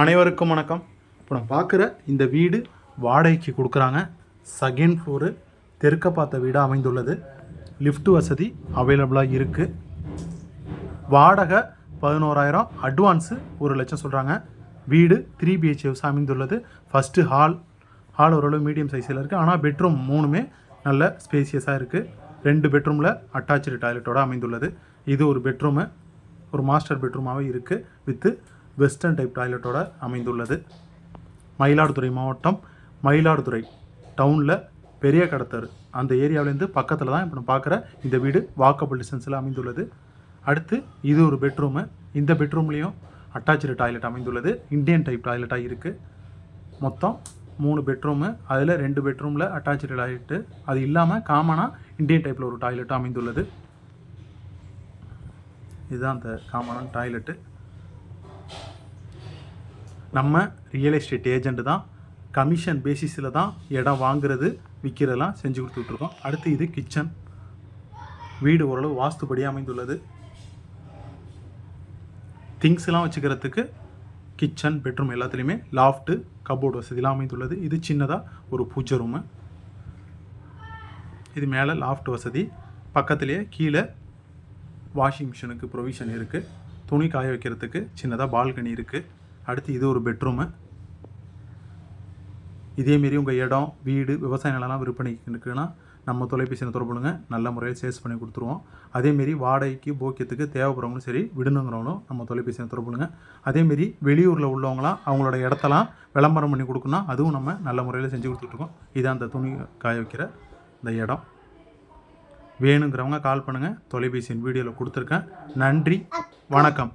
அனைவருக்கும் வணக்கம். இப்போ நான் பார்க்குற இந்த வீடு வாடகைக்கு கொடுக்குறாங்க. செகண்ட் ஃப்ளோரு தெற்க பார்த்த வீடாக அமைந்துள்ளது. லிஃப்ட் வசதி அவைலபிளாக இருக்குது வாடகை பதினோராயிரம் அட்வான்ஸு ஒரு லட்சம் சொல்கிறாங்க வீடு த்ரீ பிஹெச் அமைந்துள்ளது. ஃபஸ்ட்டு ஹால் ஹால் ஓரளவு மீடியம் சைஸில் இருக்குது ஆனால் பெட்ரூம் மூணுமே நல்ல ஸ்பேசியஸாக இருக்குது ரெண்டு பெட்ரூமில் அட்டாச்சு டாய்லெட்டோட அமைந்துள்ளது. இது ஒரு பெட்ரூமு ஒரு மாஸ்டர் பெட்ரூமாகவே இருக்குது வித்து வெஸ்டர்ன் டைப் டாய்லெட்டோட அமைந்துள்ளது. மயிலாடுதுறை மாவட்டம் மயிலாடுதுறை டவுனில் பெரிய கடத்தரு அந்த ஏரியாவிலேருந்து பக்கத்தில் தான் இப்போ நம்ம பார்க்குற இந்த வீடு வாக்கபிள் டிஸ்டன்ஸில் அமைந்துள்ளது. அடுத்து இது ஒரு பெட்ரூமு இந்த பெட்ரூம்லேயும் அட்டாச்சு டாய்லெட் அமைந்துள்ளது. இந்தியன் டைப் டாய்லெட்டாக இருக்குது மொத்தம் மூணு பெட்ரூமு அதில் ரெண்டு பெட்ரூமில் அட்டாச்சு டாய்லெட்டு அது இல்லாமல் காமனாக இந்தியன் டைப்பில் ஒரு டாய்லெட்டும் அமைந்துள்ளது. இதுதான் அந்த காமனான டாய்லெட்டு நம்ம ரியல் எஸ்டேட் ஏஜென்ட் தான் கமிஷன் பேசிஸில் தான் இடம் வாங்குறது விற்கிறதெல்லாம் செஞ்சு கொடுத்துட்ருக்கோம். அடுத்து இது கிச்சன் வீடு ஓரளவு வாஸ்துபடி அமைந்துள்ளது. திங்ஸ்லாம் வச்சுக்கிறதுக்கு கிச்சன் பெட்ரூம் எல்லாத்துலேயுமே லாஃப்ட்டு கபோர்டு வசதிலாம் அமைந்துள்ளது. இது சின்னதாக ஒரு பூஜை ரூமு இது மேலே லாஃப்ட் வசதி. பக்கத்துலேயே கீழே வாஷிங் மிஷினுக்கு ப்ரொவிஷன் இருக்குது துணி காய வைக்கிறதுக்கு சின்னதாக பால்கனி இருக்குது அடுத்து இது ஒரு பெட்ரூமு இதேமாரி உங்கள் இடம் வீடு விவசாய நிலம்லாம் விற்பனைக்கு இருக்குன்னா நம்ம தொலைபேசியில் தொடர்புடுங்க நல்ல முறையில் சேல்ஸ் பண்ணி கொடுத்துருவோம். அதேமாரி வாடகைக்கு போக்கியத்துக்கு தேவைப்படுறவங்களும் சரி விடுணுங்கிறவங்களும் நம்ம தொலைபேசியில் தொடர்புடுங்க அதேமாரி வெளியூரில் உள்ளவங்களாம் அவங்களோட இடத்தெல்லாம் விளம்பரம் பண்ணி கொடுக்கணும் அதுவும் நம்ம நல்ல முறையில் செஞ்சு கொடுத்துட்ருக்கோம் இதான் அந்த துணி காய வைக்கிற இந்த இடம். வேணுங்கிறவங்க கால் பண்ணுங்கள் தொலைபேசியின் வீடியோவில் கொடுத்துருக்கேன். நன்றி. வணக்கம்.